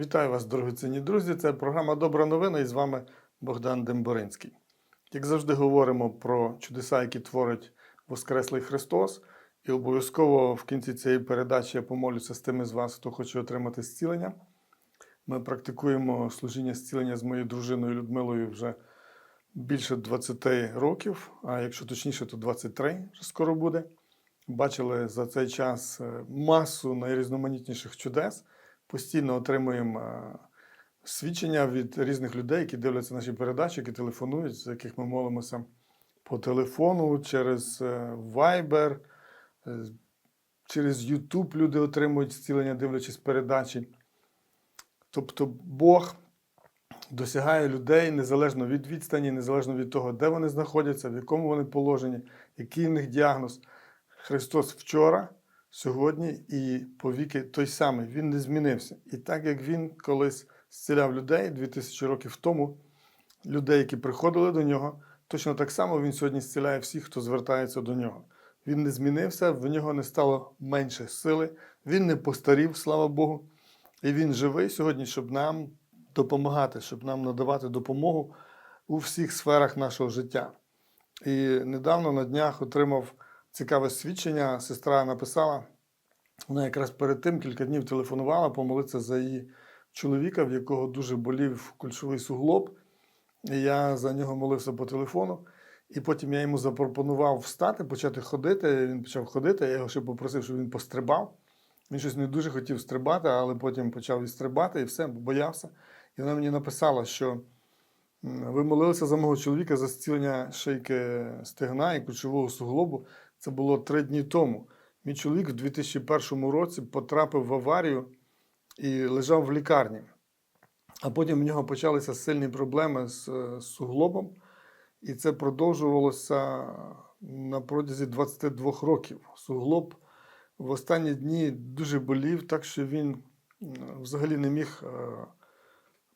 Вітаю вас, дорогоцінні друзі. Це програма Добра новина і з вами Богдан Демборинський. Як завжди, говоримо про чудеса, які творить Воскреслий Христос. І обов'язково в кінці цієї передачі я помолюся з тими з вас, хто хоче отримати зцілення. Ми практикуємо служіння зцілення з моєю дружиною Людмилою вже більше 20 років, а якщо точніше, то 23 вже скоро буде. Бачили за цей час е, масу найрізноманітніших чудес. Постійно отримуємо е, свідчення від різних людей, які дивляться наші передачі, які телефонують, з яких ми молимося по телефону, через е, Viber, е, через YouTube люди отримують зцілення, дивлячись передачі. Тобто Бог досягає людей незалежно від відстані, незалежно від того, де вони знаходяться, в якому вони положенні, який в них діагноз. Христос вчора, сьогодні і повіки той самий. Він не змінився. І так як він колись зціляв людей 2000 років тому, людей, які приходили до нього, точно так само він сьогодні зціляє всіх, хто звертається до нього. Він не змінився, в нього не стало менше сили, він не постарів, слава Богу. І він живий сьогодні, щоб нам допомагати, щоб нам надавати допомогу у всіх сферах нашого життя. І недавно на днях отримав цікаве свідчення. Сестра написала, вона якраз перед тим кілька днів телефонувала помолитися за її чоловіка, в якого дуже болів кульшовий суглоб. І я за нього молився по телефону. І потім я йому запропонував встати, почати ходити. Він почав ходити. Я його ще попросив, щоб він пострибав. Він щось не дуже хотів стрибати, але потім почав і стрибати, і все, боявся. І вона мені написала, що ви молилися за мого чоловіка за зцілення шийки стегна і ключового суглобу. Це було три дні тому. Мій чоловік в 2001 році потрапив в аварію і лежав в лікарні. А потім в нього почалися сильні проблеми з е, суглобом, і це продовжувалося на протязі 22 років. Суглоб в останні дні дуже болів, так що він взагалі не міг е,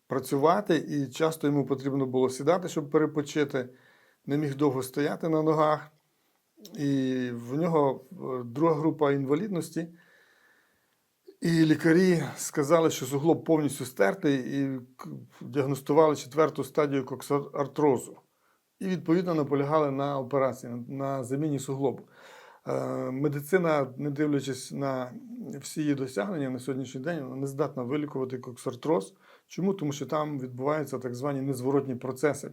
працювати, і часто йому потрібно було сідати, щоб перепочити, не міг довго стояти на ногах. І в нього е, друга група інвалідності. І лікарі сказали, що суглоб повністю стертий, і діагностували четверту стадію коксартрозу. І відповідно наполягали на операції, на заміні суглобу. Е, Медицина, не дивлячись на всі її досягнення на сьогоднішній день, вона не здатна вилікувати коксартроз. Чому? Тому що там відбуваються так звані незворотні процеси.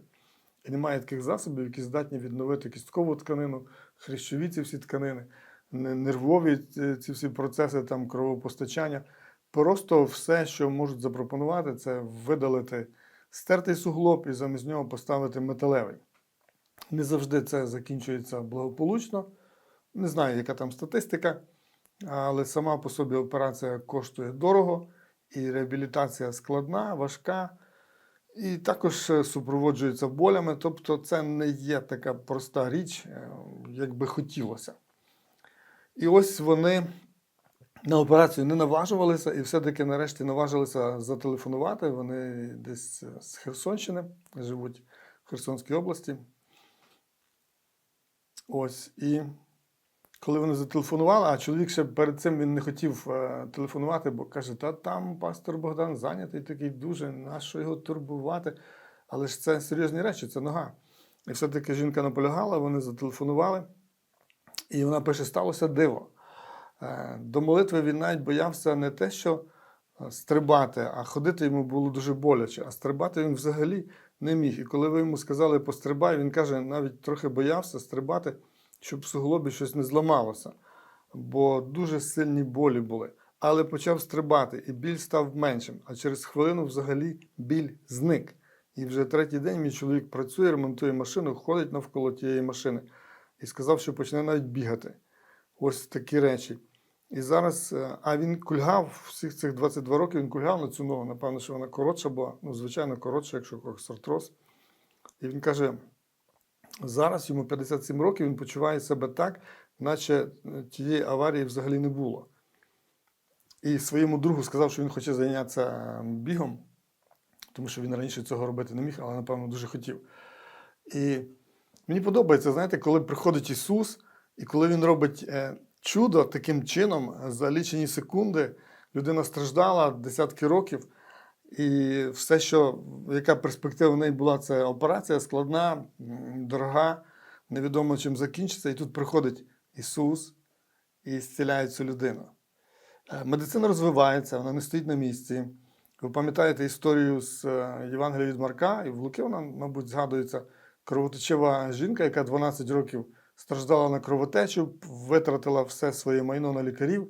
І немає таких засобів, які здатні відновити кісткову тканину, хрящові ці всі тканини, нервові ці- всі процеси там, кровопостачання. Просто все, що можуть запропонувати, це видалити стертий суглоб і замість нього поставити металевий. Не завжди це закінчується благополучно. Не знаю, яка там статистика, але сама по собі операція коштує дорого, і реабілітація складна, важка. І також е, супроводжується болями, тобто це не є така проста річ, е, як би хотілося. І ось вони на операцію не наважувалися, і все-таки нарешті наважилися зателефонувати. Вони десь е, з Херсонщини живуть в Херсонській області. Ось і коли вони зателефонували, а чоловік ще перед цим він не хотів е, телефонувати, бо каже: Та там пастор Богдан зайнятий такий дуже, нащо його турбувати? Але ж це серйозні речі, це нога. І все-таки жінка наполягала, вони зателефонували, і вона пише: сталося диво. Е, До молитви він навіть боявся не те, що е, стрибати, а ходити йому було дуже боляче, а стрибати він взагалі не міг. І коли ви йому сказали пострибай, він каже, навіть трохи боявся стрибати, щоб в суглобі щось не зламалося, бо дуже сильні болі були. Але почав стрибати, і біль став меншим. А через хвилину взагалі біль зник. І вже третій день мій чоловік працює, ремонтує машину, ходить навколо тієї машини і сказав, що почне навіть бігати. Ось такі речі. І зараз, е, а він кульгав всіх цих 22 роки, він кульгав на цю ногу. Напевно, що вона коротша була, ну, звичайно, коротша, якщо коксартроз. І він каже: зараз йому 57 років, він почуває себе так, наче е, тієї аварії взагалі не було. І своєму другу сказав, що він хоче зайнятися бігом, тому що він раніше цього робити не міг, але, напевно, дуже хотів. І мені подобається, знаєте, коли приходить Ісус, і коли Він робить е, чудо таким чином, за лічені секунди, людина страждала десятки років, І все, що яка перспектива в неї була, це операція складна, дорога, невідомо чим закінчиться. І тут приходить Ісус і зціляє цю людину. Е, Медицина розвивається, вона не стоїть на місці. Ви пам'ятаєте історію з е, Євангелія від Марка, і в Луки вона, мабуть, згадується кровотечева жінка, яка 12 років страждала на кровотечу, витратила все своє майно на лікарів,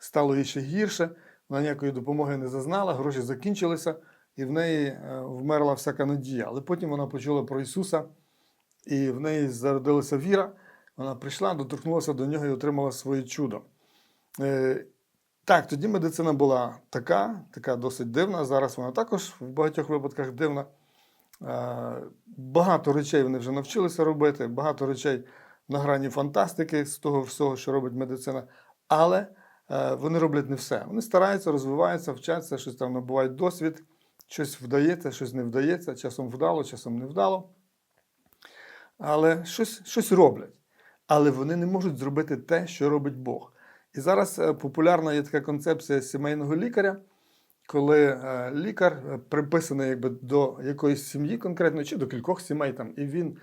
стало їй ще гірше, вона ніякої допомоги не зазнала, гроші закінчилися, і в неї е, вмерла всяка надія. Але потім вона почула про Ісуса, і в неї зародилася віра. Вона прийшла, доторкнулася до нього і отримала своє чудо. Е, Так, тоді медицина була така, така досить дивна. Зараз вона також в багатьох випадках дивна. Е, Багато речей вони вже навчилися робити, багато речей на грані фантастики з того всього, що робить медицина. Але вони роблять не все. Вони стараються, розвиваються, вчаться, щось там набувають досвід, щось вдається, щось не вдається, часом вдало, часом не вдало. Але щось, щось роблять. Але вони не можуть зробити те, що робить Бог. І зараз е, популярна є така концепція сімейного лікаря, коли е, лікар е, приписаний якби, до якоїсь сім'ї конкретно, чи до кількох сімей там, і він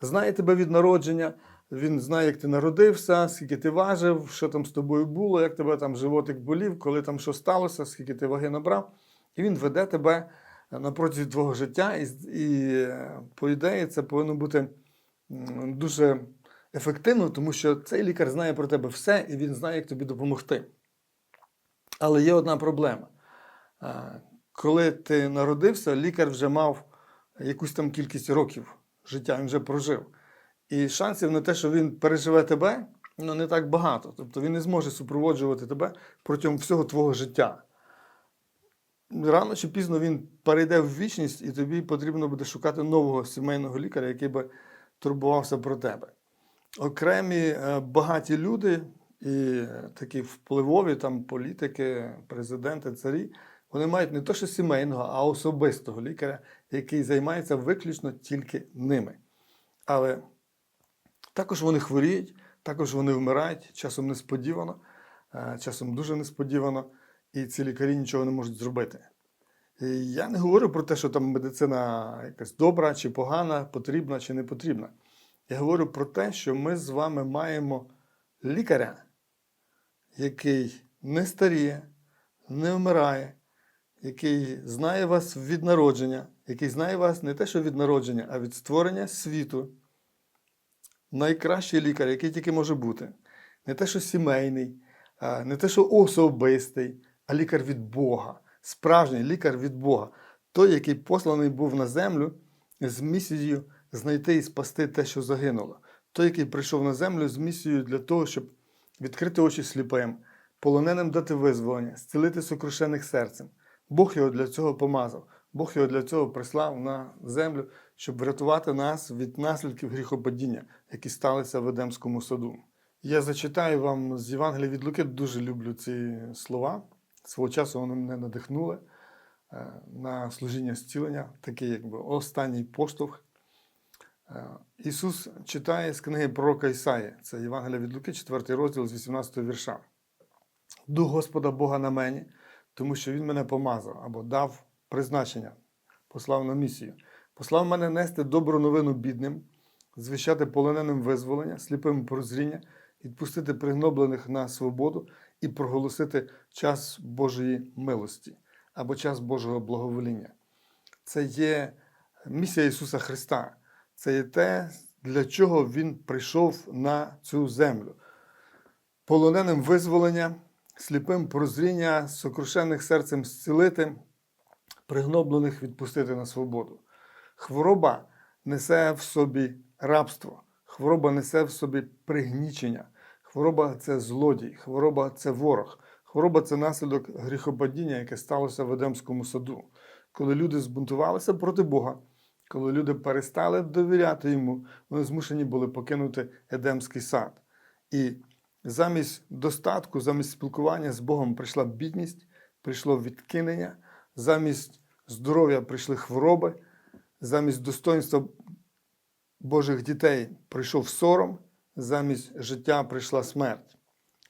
знає тебе від народження, він знає, як ти народився, скільки ти важив, що там з тобою було, як тебе там животик болів, коли там що сталося, скільки ти ваги набрав. І він веде тебе на протязі твого життя, і, і е, по ідеї, це повинно бути дуже ефективно, тому що цей лікар знає про тебе все, і він знає, як тобі допомогти. Але є одна проблема. Е, Коли ти народився, лікар вже мав якусь там кількість років життя, він вже прожив. І шансів на те, що він переживе тебе, ну не так багато. Тобто він не зможе супроводжувати тебе протягом всього твого життя. Рано чи пізно він перейде в вічність, і тобі потрібно буде шукати нового сімейного лікаря, який би турбувався про тебе. Окремі е, багаті люди і такі впливові там політики, президенти, царі, вони мають не то, що сімейного, а особистого лікаря, який займається виключно тільки ними. Але також вони хворіють, також вони вмирають, часом несподівано, е, часом дуже несподівано, і ці лікарі нічого не можуть зробити. І я не говорю про те, що там медицина якась добра чи погана, потрібна чи не потрібна. Я говорю про те, що ми з вами маємо лікаря, який не старіє, не вмирає, який знає вас від народження, який знає вас не те, що від народження, а від створення світу. Найкращий лікар, який тільки може бути. Не те, що сімейний, не те, що особистий, а лікар від Бога. Справжній лікар від Бога. Той, який посланий був на землю з місією знайти і спасти те, що загинуло. Той, який прийшов на землю з місією для того, щоб відкрити очі сліпим, полоненим дати визволення, зцілити сокрушених серцем. Бог його для цього помазав. Бог його для цього прислав на землю, щоб врятувати нас від наслідків гріхопадіння, які сталися в Едемському саду. Я зачитаю вам з Євангелія від Луки, дуже люблю ці слова. Свого часу вони мене надихнули е, на служіння зцілення, такий якби останній поштовх. Е, Ісус читає з книги пророка Ісаї, це Євангелія від Луки, 4 розділ з 18 вірша. Дух Господа Бога на мені, тому що Він мене помазав або дав призначення, послав на місію. Послав мене нести добру новину бідним, звіщати полоненим визволення, сліпим прозріння, відпустити пригноблених на свободу і проголосити час Божої милості або час Божого благовоління. Це є місія Ісуса Христа. Це є те, для чого Він прийшов на цю землю. Полоненим визволення, сліпим прозріння, сокрушених серцем зцілити, пригноблених відпустити на свободу. Хвороба несе в собі рабство, хвороба несе в собі пригнічення. Хвороба це злодій, хвороба це ворог, хвороба це наслідок гріхопадіння, яке сталося в Едемському саду, коли люди збунтувалися проти Бога, коли люди перестали довіряти йому, вони змушені були покинути Едемський сад. І замість достатку, замість спілкування з Богом прийшла бідність, прийшло відкинення, замість здоров'я прийшли хвороби, замість достоинства Божих дітей прийшов сором, замість життя прийшла смерть.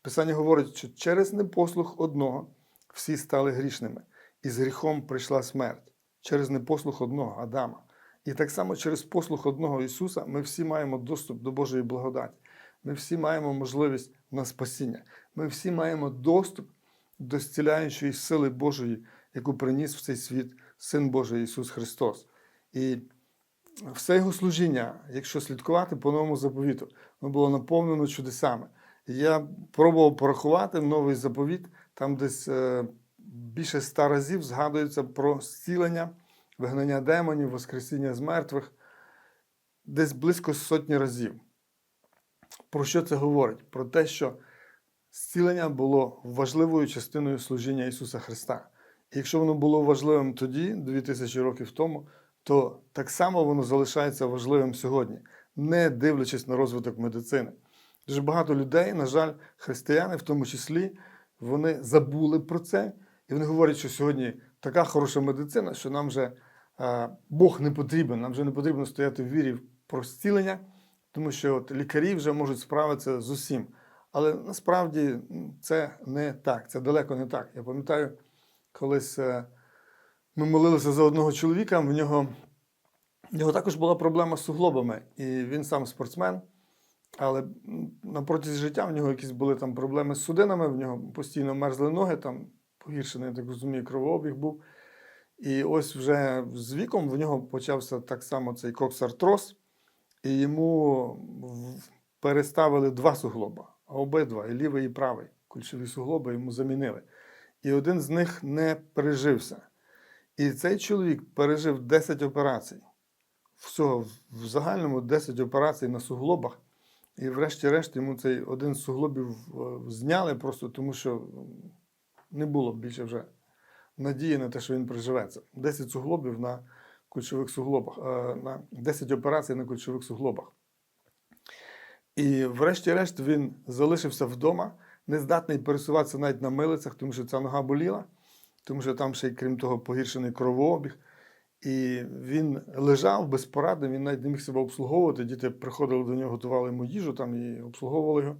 Писання говорить, що через непослух одного всі стали грішними. і з гріхом прийшла смерть через непослух одного Адама. І так само через послух одного Ісуса ми всі маємо доступ до Божої благодаті. Ми всі маємо можливість на спасіння. Ми всі маємо доступ до зціляючої сили Божої, яку приніс в цей світ Син Божий Ісус Христос. І все його служіння, якщо слідкувати по новому заповіту, воно було наповнено чудесами. Я пробував порахувати новий заповіт, там десь е, більше ста разів згадується про зцілення, вигнання демонів, воскресіння з мертвих, десь близько сотні разів. Про що це говорить? Про те, що зцілення було важливою частиною служіння Ісуса Христа. І якщо воно було важливим тоді, 2000 років тому, то так само воно залишається важливим сьогодні, не дивлячись на розвиток медицини. Дуже багато людей, на жаль, християни в тому числі, вони забули про це, і вони говорять, що сьогодні така хороша медицина, що нам вже Бог не потрібен, нам вже не потрібно стояти в вірі про зцілення, тому що от лікарі вже можуть справитися з усім. Але насправді це не так, це далеко не так. Я пам'ятаю, колись е, ми молилися за одного чоловіка, в нього, в нього також була проблема з суглобами, і він сам спортсмен. Але на протязі життя в нього якісь були там проблеми з судинами, в нього постійно мерзли ноги, там погіршений, я так розумію, кровообіг був. І ось вже з віком в нього почався так само цей коксартроз, і йому переставили два суглоба, обидва, і лівий, і правий. Кульшові суглоби йому замінили. І один з них не пережився. І цей чоловік пережив 10 операцій. Всього в- загальному 10 операцій на суглобах. І врешті-решт йому цей один з суглобів е, зняли просто тому, що не було більше вже надії на те, що він приживеться. 10 суглобів на кульшових суглобах, е, на 10 операцій на кульшових суглобах. І врешті-решт він залишився вдома, не здатний пересуватися навіть на милицях, тому що ця нога боліла, тому що там ще й крім того погіршений кровообіг. І він лежав безпорадним, він навіть не міг себе обслуговувати. Діти приходили до нього, готували йому їжу там і обслуговували його.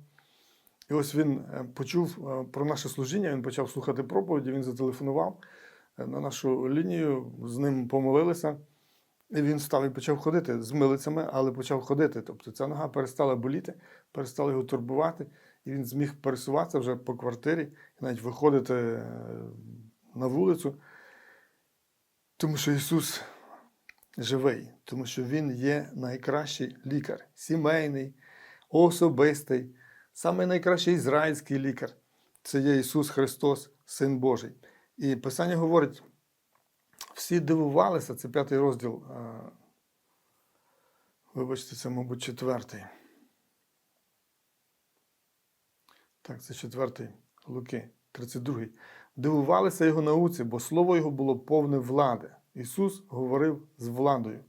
І ось він е, почув е, про наше служіння, він почав слухати проповіді, він зателефонував е, на нашу лінію, з ним помолилися. І він став і почав ходити з милицями, але почав ходити. Тобто ця нога перестала боліти, перестала його турбувати, і він зміг пересуватися вже по квартирі, і навіть виходити на вулицю. Тому що Ісус живий, тому що Він є найкращий лікар, сімейний, особистий, саме найкращий ізраїльський лікар. Це є Ісус Христос, Син Божий. І Писання говорить, всі дивувалися, це п'ятий розділ. Вибачте, це, мабуть, четвертий. Так, це четвертий Луки, 32. Дивувалися його науці, бо слово його було повне влади. Ісус говорив з владою.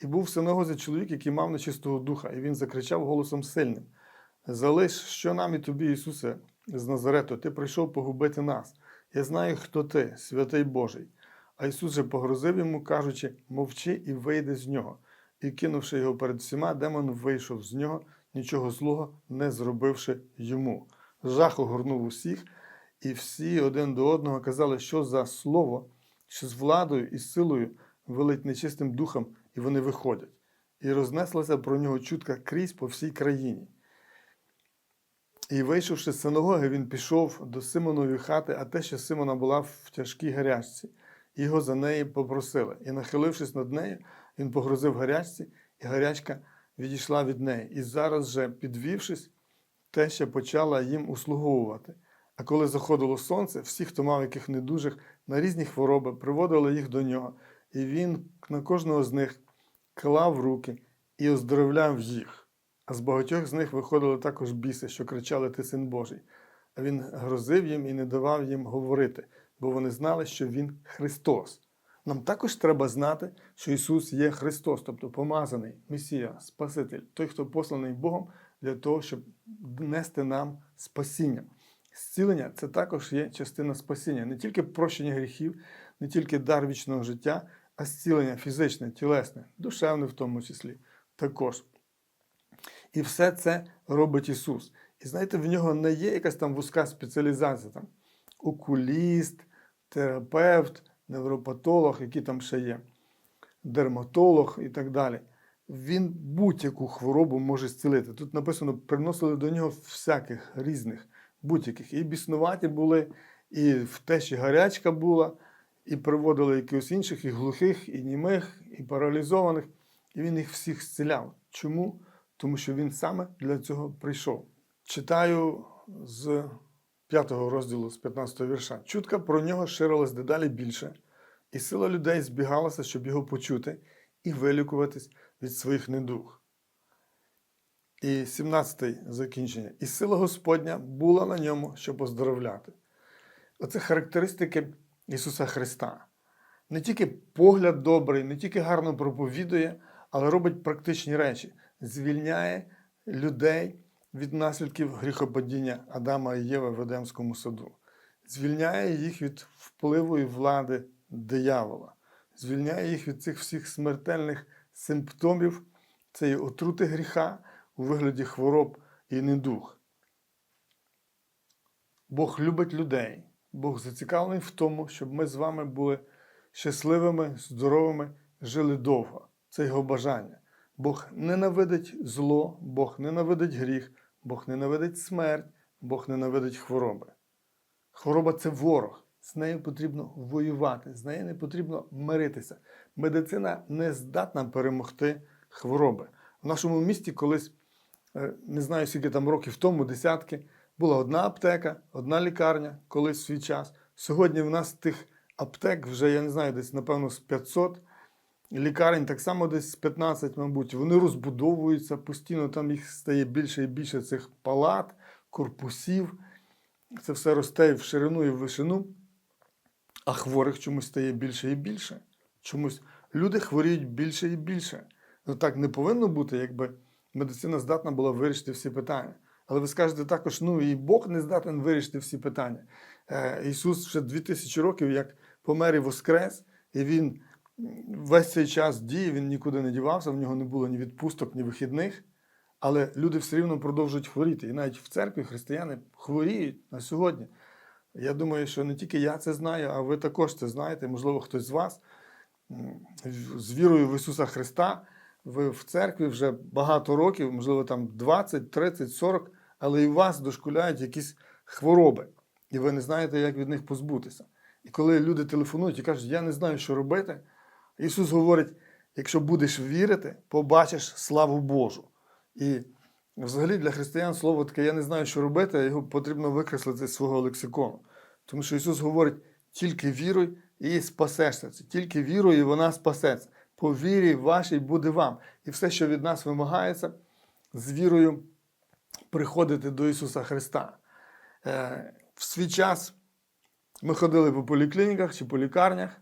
І був в синагозі чоловік, який мав нечистого духа, і він закричав голосом сильним: Залиш, що нам і тобі, Ісусе, з Назарету, ти прийшов погубити нас. Я знаю, хто ти, святий Божий. А Ісус же погрозив йому, кажучи, мовчи і вийди з нього. І кинувши його перед всіма, демон вийшов з нього, нічого злого не зробивши йому. Жах огорнув усіх, і всі один до одного казали, що за слово, що з владою і силою велить нечистим духом, і вони виходять. І рознеслася про нього чутка крізь по всій країні. І вийшовши з синагоги, він пішов до Симонової хати, а те, що Симона була в тяжкій гарячці. Його за неї попросили. І, нахилившись над нею, він погрозив гарячці, і гарячка відійшла від неї. І зараз же, підвівшись, теща почала їм услуговувати. А коли заходило сонце, всі, хто мав яких недужих на різні хвороби, приводили їх до нього, і він на кожного з них клав руки і оздоровляв їх. А з багатьох з них виходили також біси, що кричали Ти син Божий. А він грозив їм і не давав їм говорити, бо вони знали, що Він Христос. Нам також треба знати, що Ісус є Христос, тобто помазаний Месія, Спаситель, той, хто посланий Богом для того, щоб нести нам спасіння. Зцілення це також є частина спасіння, не тільки прощення гріхів, не тільки дар вічного життя, а зцілення фізичне, тілесне, душевне в тому числі також. І все це робить Ісус. І знаєте, в нього не є якась там вузька спеціалізація, там окуліст, терапевт, невропатолог, які там ще є, дерматолог і так далі. Він будь-яку хворобу може зцілити. Тут написано, приносили до нього всяких різних, будь-яких. І біснуваті були, і в тещі гарячка була, і приводили якихось інших, і глухих, і німих, і паралізованих. І він їх всіх зціляв. Чому? Тому що він саме для цього прийшов. Читаю з 5 розділу, з 15 вірша. Чутка про нього ширилась дедалі більше, і сила людей збігалася, щоб його почути і вилікуватись від своїх недуг. І 17 закінчення. І сила Господня була на ньому, щоб оздоровляти. Оце характеристики Ісуса Христа. Не тільки погляд добрий, не тільки гарно проповідує, але робить практичні речі, звільняє людей від наслідків гріхопадіння Адама і Єви в Едемському саду, звільняє їх від впливу і влади диявола, звільняє їх від цих всіх смертельних симптомів цієї отрути гріха у вигляді хвороб і недуг. Бог любить людей. Бог зацікавлений в тому, щоб ми з вами були щасливими, здоровими, жили довго. Це його бажання. Бог ненавидить зло, Бог ненавидить гріх, Бог ненавидить смерть, Бог ненавидить хвороби. Хвороба це ворог. З нею потрібно воювати, з нею не потрібно миритися. Медицина не здатна перемогти хвороби. В нашому місті колись, не знаю скільки там років тому, десятки, була одна аптека, одна лікарня, колись в свій час. Сьогодні в нас тих аптек вже, я не знаю, десь, напевно, з 500 лікарень, так само десь з 15, мабуть. Вони розбудовуються, постійно там їх стає більше і більше цих палат, корпусів. Це все росте в ширину і в вишину, а хворих чомусь стає більше і більше. Чомусь люди хворіють більше і більше. Ну так не повинно бути, якби медицина здатна була вирішити всі питання. Але ви скажете також, ну і Бог не здатен вирішити всі питання. Е, Ісус вже 2000 років як помер і воскрес, і Він весь цей час діє, він нікуди не дівався, в нього не було ні відпусток, ні вихідних. Але люди все рівно продовжують хворіти. І навіть в церкві християни хворіють на сьогодні. Я думаю, що не тільки я це знаю, а ви також це знаєте. Можливо, хтось з вас з вірою в Ісуса Христа. Ви в церкві вже багато років, можливо, там 20, 30, 40, але і вас дошкуляють якісь хвороби, і ви не знаєте, як від них позбутися. І коли люди телефонують і кажуть, я не знаю, що робити, Ісус говорить: якщо будеш вірити, побачиш славу Божу. І взагалі для християн слово таке, я не знаю, що робити, його потрібно викреслити з свого лексикону. Тому що Ісус говорить: тільки віруй і спасешся. Тільки віруй, і вона спасеться. По вірі вашій буде вам. І все, що від нас вимагається, з вірою приходити до Ісуса Христа. Е, В свій час ми ходили по поліклініках чи по лікарнях.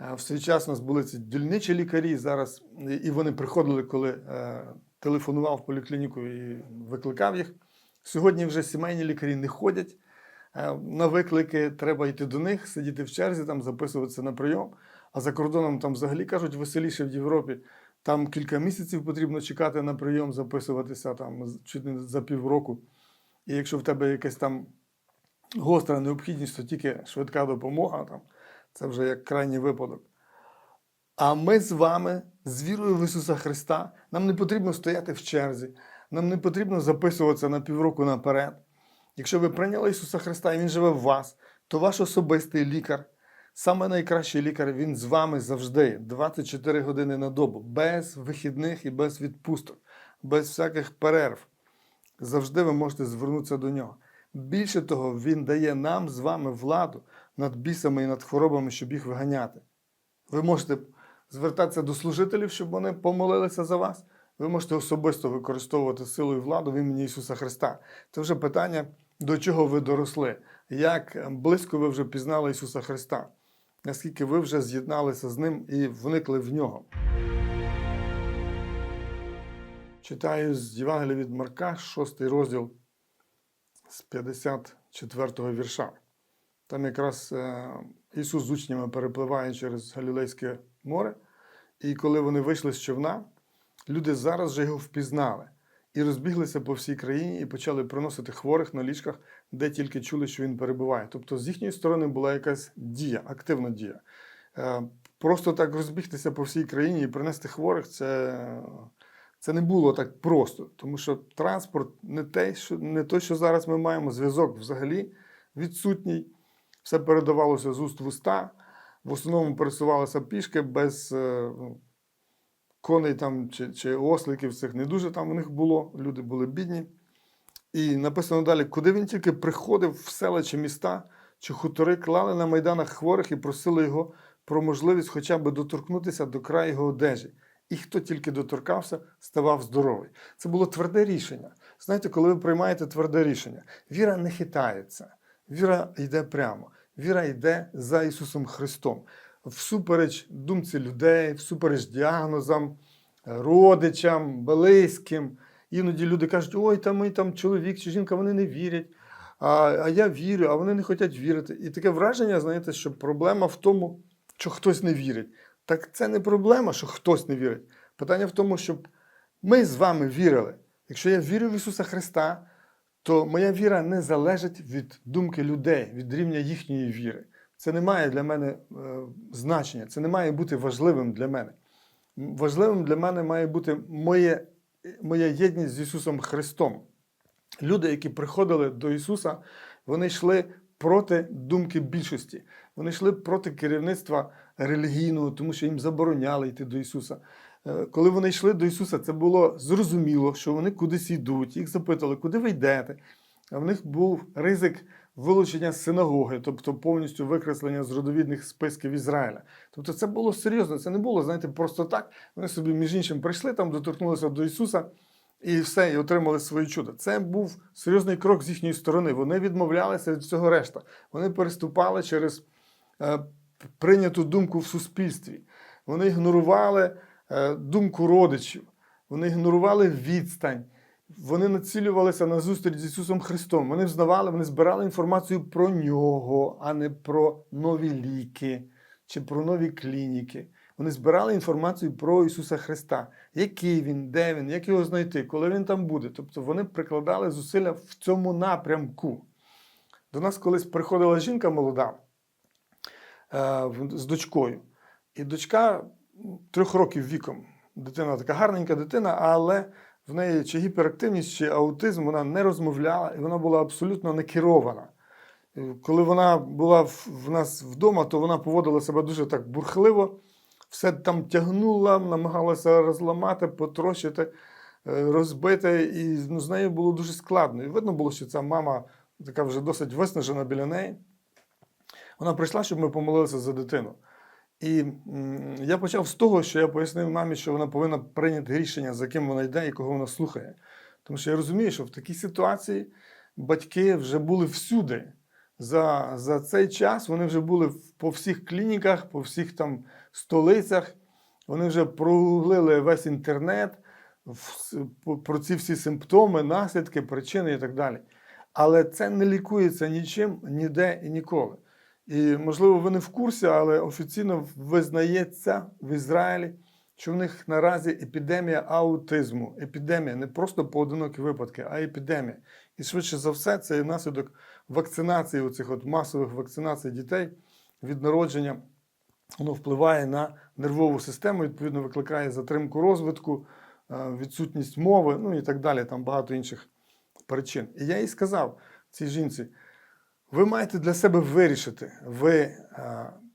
Е, В свій час у нас були ці дільничі лікарі зараз, і вони приходили, коли е, телефонував в поліклініку і викликав їх. Сьогодні вже сімейні лікарі не ходять на виклики, треба йти до них, сидіти в черзі, там записуватися на прийом. А за кордоном там взагалі кажуть веселіше в Європі. Там кілька місяців потрібно чекати на прийом, записуватися там чуть не за півроку. І якщо в тебе якась там гостра необхідність, то тільки швидка допомога, там, це вже як крайній випадок. А ми з вами, з вірою в Ісуса Христа, нам не потрібно стояти в черзі, нам не потрібно записуватися на півроку наперед. Якщо ви прийняли Ісуса Христа і Він живе в вас, то ваш особистий лікар, саме найкращий лікар, він з вами завжди, 24 години на добу, без вихідних і без відпусток, без всяких перерв. Завжди ви можете звернутися до нього. Більше того, Він дає нам з вами владу над бісами і над хворобами, щоб їх виганяти. Ви можете звертатися до служителів, щоб вони помолилися за вас. Ви можете особисто використовувати силу і владу в імені Ісуса Христа. Це вже питання, до чого ви доросли, як близько ви вже пізнали Ісуса Христа, наскільки ви вже з'єдналися з Ним і вникли в нього. Читаю з Євангелія від Марка, 6 розділ з 54 вірша. Там якраз е, Ісус з учнями перепливає через Галілейське море, і коли вони вийшли з човна, люди зараз же його впізнали і розбіглися по всій країні і почали приносити хворих на ліжках, де тільки чули, що він перебуває. Тобто з їхньої сторони була якась дія, активна дія. Е, Просто так розбігтися по всій країні і принести хворих це, це не було так просто, тому що транспорт не те, що не той, що зараз ми маємо. Зв'язок взагалі відсутній. Все передавалося з уст в уста. В основному пересувалося пішки без е, ну, коней там чи, чи осликів цих не дуже там у них було. Люди були бідні. І написано далі, куди він тільки приходив в села чи міста, чи хутори, клали на майданах хворих і просили його про можливість хоча б доторкнутися до краю його одежі. І хто тільки доторкався, ставав здоровий. Це було тверде рішення. Знаєте, коли ви приймаєте тверде рішення, віра не хитається, віра йде прямо, віра йде за Ісусом Христом. Всупереч думці людей, всупереч діагнозам, родичам, близьким. Іноді люди кажуть, ой, там ми там чоловік чи жінка, вони не вірять. А, а я вірю, а вони не хочуть вірити. І таке враження, знаєте, що проблема в тому, що хтось не вірить. Так це не проблема, що хтось не вірить. Питання в тому, щоб ми з вами вірили. Якщо я вірю в Ісуса Христа, то моя віра не залежить від думки людей, від рівня їхньої віри. Це не має для мене е, значення, це не має бути важливим для мене. Важливим для мене має бути моє, моя єдність з Ісусом Христом. Люди, які приходили до Ісуса, вони йшли проти думки більшості. Вони йшли проти керівництва релігійного, тому що їм забороняли йти до Ісуса. Е, Коли вони йшли до Ісуса, це було зрозуміло, що вони кудись йдуть. Їх запитали, куди ви йдете. А в них був ризик вилучення синагоги, тобто повністю викреслення з родовідних списків Ізраїля. Тобто це було серйозно, це не було, знаєте, просто так. Вони собі, між іншим, прийшли там, доторкнулися до Ісуса і все, і отримали своє чудо. Це був серйозний крок з їхньої сторони. Вони відмовлялися від всього решта. Вони переступали через е, прийняту думку в суспільстві. Вони ігнорували е, думку родичів, вони ігнорували відстань. Вони націлювалися на зустріч з Ісусом Христом. Вони взнавали, вони збирали інформацію про нього, а не про нові ліки чи про нові клініки. Вони збирали інформацію про Ісуса Христа, який він, де він, як його знайти, коли він там буде. Тобто вони прикладали зусилля в цьому напрямку. До нас колись приходила жінка молода е, з дочкою. І дочка трьох років віком. Дитина така гарненька дитина, але в неї чи гіперактивність, чи аутизм, вона не розмовляла і вона була абсолютно не керована. Е, Коли вона була в, в нас вдома, то вона поводила себе дуже так бурхливо, все там тягнула, намагалася розламати, потрощити, е, розбити, і ну, з нею було дуже складно. І видно було, що ця мама така вже досить виснажена біля неї. Вона прийшла, щоб ми помолилися за дитину. І я почав з того, що я пояснив мамі, що вона повинна прийняти рішення, за ким вона йде і кого вона слухає. Тому що я розумію, що в такій ситуації батьки вже були всюди. За, за цей час вони вже були по всіх клініках, по всіх там столицях. Вони вже прогуглили весь інтернет про ці всі симптоми, наслідки, причини і так далі. Але це не лікується нічим, ніде і ніколи. І, можливо, ви не в курсі, але офіційно визнається в Ізраїлі, що в них наразі епідемія аутизму. Епідемія, не просто поодинокі випадки, а епідемія. І швидше за все, це є наслідок вакцинації, оцих от масових вакцинацій дітей від народження. Воно впливає на нервову систему, відповідно, викликає затримку розвитку, е, відсутність мови, ну і так далі. Там багато інших причин. І я їй сказав цій жінці: ви маєте для себе вирішити, ви е,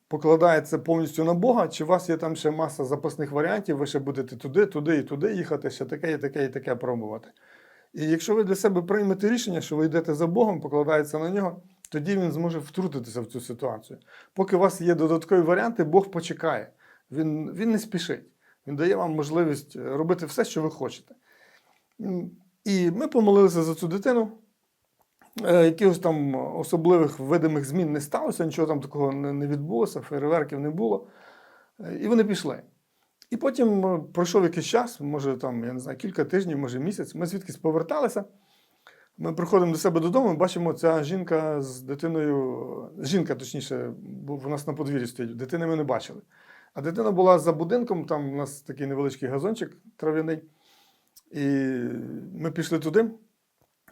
покладаєте повністю на Бога, чи у вас є там ще маса запасних варіантів, ви ще будете туди, туди і туди їхати, ще таке, і таке, і таке пробувати. І якщо ви для себе приймете рішення, що ви йдете за Богом, покладаєтеся на нього, тоді він зможе втрутитися в цю ситуацію. Поки у вас є додаткові варіанти, Бог почекає. Він, він не спішить. Він дає вам можливість робити все, що ви хочете. І ми помолилися за цю дитину. Е, Якихось там особливих видимих змін не сталося, нічого там такого не відбулося, фейерверків не було. Е, І вони пішли. І потім е, пройшов якийсь час, може там, я не знаю, кілька тижнів, може місяць. Ми звідкись поверталися. Ми приходимо до себе додому, бачимо, ця жінка з дитиною, жінка, точніше, в нас на подвір'ї стоїть, дитини ми не бачили. А дитина була за будинком, там у нас такий невеличкий газончик трав'яний. І ми пішли туди,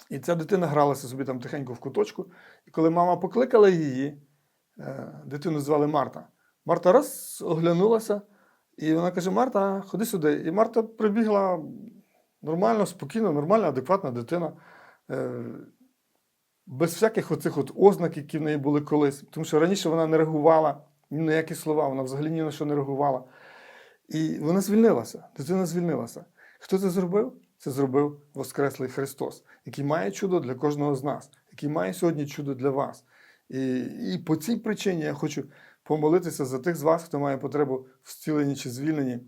і ця дитина гралася собі там тихенько в куточку. І коли мама покликала її, е, дитину звали Марта, Марта раз оглянулася, і вона каже: Марта, ходи сюди. І Марта прибігла нормально, спокійно, нормальна, адекватна дитина. Е, без всяких оцих от ознак, які в неї були колись. Тому що раніше вона не реагувала ні на які слова, вона взагалі ні на що не реагувала. І вона звільнилася, дитина звільнилася. Хто це зробив? Це зробив Воскреслий Христос, який має чудо для кожного з нас, який має сьогодні чудо для вас. І, і по цій причині я хочу помолитися за тих з вас, хто має потребу в зціленні чи звільненні.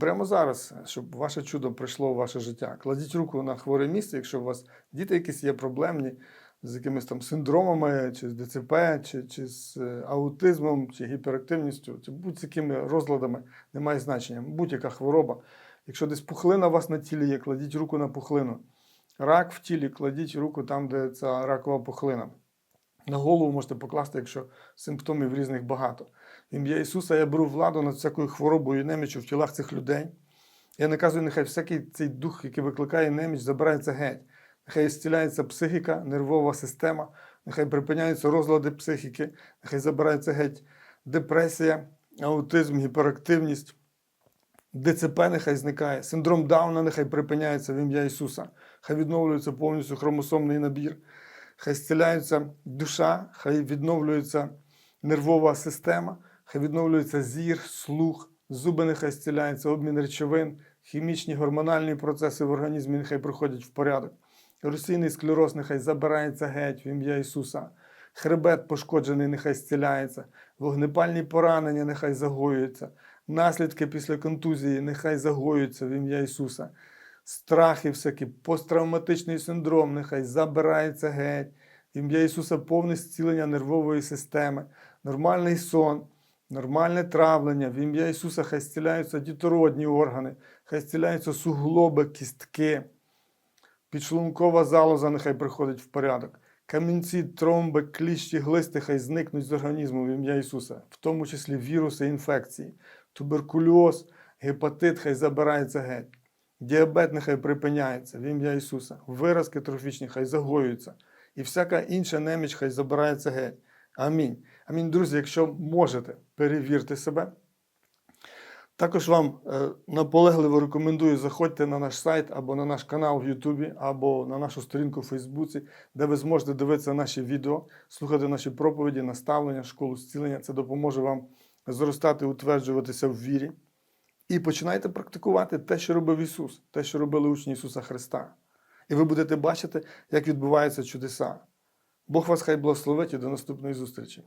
Прямо зараз, щоб ваше чудо прийшло в ваше життя. Кладіть руку на хворе місце, якщо у вас діти якісь є проблемні, з якимись там синдромами, чи з ДЦП, чи, чи з е, аутизмом, чи гіперактивністю, чи будь-якими розладами, немає значення. Будь-яка хвороба. Якщо десь пухлина у вас на тілі є, кладіть руку на пухлину. Рак в тілі, кладіть руку там, де ця ракова пухлина. На голову можете покласти, якщо симптомів різних багато. В ім'я Ісуса я беру владу над всякою хворобою і немічю в тілах цих людей. Я наказую, нехай всякий цей дух, який викликає неміч, забирається геть. Нехай зціляється психіка, нервова система, нехай припиняються розлади психіки, нехай забирається геть депресія, аутизм, гіперактивність, ДЦП нехай зникає, синдром Дауна нехай припиняється в ім'я Ісуса. Хай відновлюється повністю хромосомний набір, хай зціляється душа, хай відновлюється нервова система, хай відновлюється зір, слух, зуби нехай зціляються, обмін речовин, хімічні гормональні процеси в організмі нехай приходять в порядок. Російний склероз нехай забирається геть в ім'я Ісуса. Хребет пошкоджений, нехай зціляється, вогнепальні поранення нехай загоюються, наслідки після контузії нехай загоюються в ім'я Ісуса. Страхи всякі, посттравматичний синдром нехай забирається геть. В ім'я Ісуса повне зцілення нервової системи, нормальний сон, нормальне травлення. В ім'я Ісуса хай зціляються дітородні органи, хай зціляються суглоби, кістки. Підшлункова залоза нехай приходить в порядок. Камінці, тромби, кліщі, глисти хай зникнуть з організму в ім'я Ісуса, в тому числі віруси, інфекції, туберкульоз, гепатит хай забирається геть. Діабет нехай припиняється в ім'я Ісуса. Виразки трофічні хай загоюються. І всяка інша неміч хай забирається геть. Амінь. Амінь, друзі, якщо можете, перевірте себе. Також вам е, наполегливо рекомендую заходьте на наш сайт або на наш канал в Ютубі, або на нашу сторінку в Фейсбуці, де ви зможете дивитися наші відео, слухати наші проповіді, наставлення, школу зцілення. Це допоможе вам зростати, утверджуватися в вірі. І починайте практикувати те, що робив Ісус, те, що робили учні Ісуса Христа. І ви будете бачити, як відбуваються чудеса. Бог вас хай благословить і до наступної зустрічі.